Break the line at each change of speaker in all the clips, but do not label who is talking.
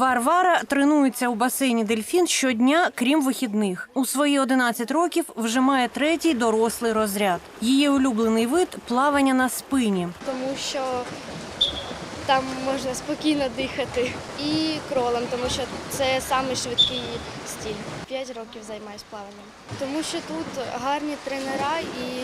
Варвара тренується у басейні Дельфін щодня, крім вихідних. У свої 11 років вже має третій дорослий розряд. Її улюблений вид плавання на спині.
тому що там можна спокійно дихати. І кролем, тому що це самий швидкий стиль. П'ять років займаюся плаванням. Тому що тут гарні тренера і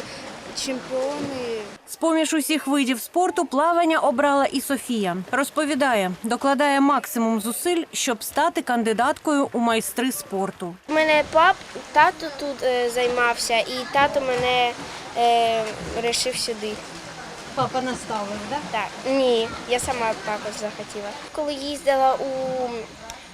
чемпіони.
З-поміж усіх видів спорту плавання обрала і Софія. Розповідає, докладає максимум зусиль, щоб стати кандидаткою у майстри спорту.
У мене пап, тато тут е, займався, і тато мене е, рішив сюди.
Папа наставив, да?
Так, ні, я сама також захотіла. Коли їздила у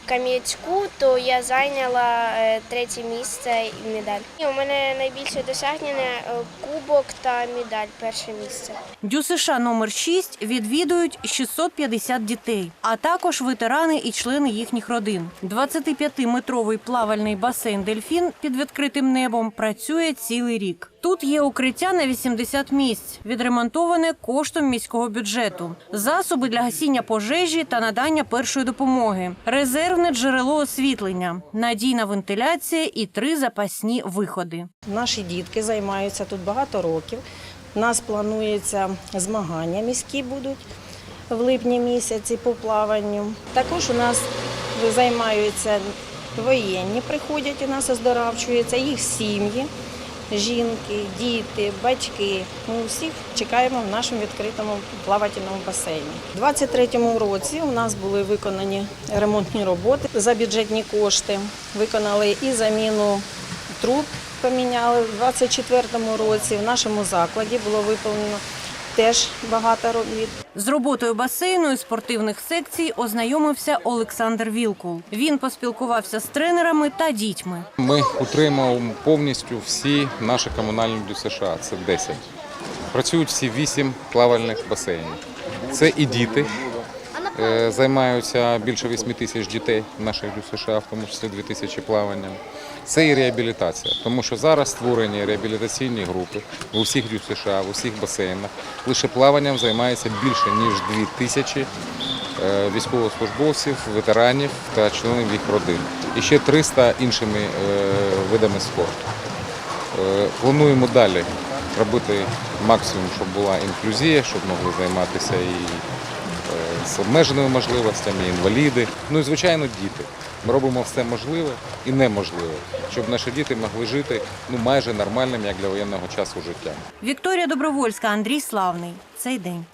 Кам'янську, то я зайняла е, третє місце і медаль. І у мене найбільше досягнення е, кубок та медаль перше місце.
ДЮСШ номер 6 відвідують 650 дітей, а також ветерани і члени їхніх родин. 25-метровий плавальний басейн Дельфін під відкритим небом працює цілий рік. Тут є укриття на 80 місць, відремонтоване коштом міського бюджету, засоби для гасіння пожежі та надання першої допомоги, резервне джерело освітлення, надійна вентиляція і три запасні виходи.
Наші дітки займаються тут багато років. У нас планується змагання міські будуть в липні місяці по плаванню. Також у нас займаються воєнні, приходять у нас оздоравчуються, їх сім'ї, жінки, діти, батьки. Ми всіх чекаємо в нашому відкритому плавательному басейні. У 2023 році у нас були виконані ремонтні роботи за бюджетні кошти. Виконали і заміну труб поміняли. У 2024 році в нашому закладі було виповнено теж багато робіт.
З роботою басейну і спортивних секцій ознайомився Олександр Вілкул. Він поспілкувався з тренерами та дітьми.
Ми утримуємо повністю всі наші комунальні США. це 10. Працюють всі вісім плавальних басейнів. Це і діти. Е, Займаються більше 8 тисяч дітей наших ДЮСШ, в тому числі 2 тисячі плаванням. Це і реабілітація, тому що зараз створені реабілітаційні групи в усіх ДЮСШ, в усіх басейнах. Лише плаванням займається більше ніж 2 тисячі е, військовослужбовців, ветеранів та членів їх родин. І ще 300 іншими е, видами спорту. Плануємо далі робити максимум, щоб була інклюзія, щоб могли займатися і з обмеженими можливостями, інваліди. Ну і звичайно, діти. Ми робимо все можливе і неможливе, щоб наші діти могли жити ну майже нормальним, як для воєнного часу життя.
Вікторія Добровольська, Андрій Славний. Цей день.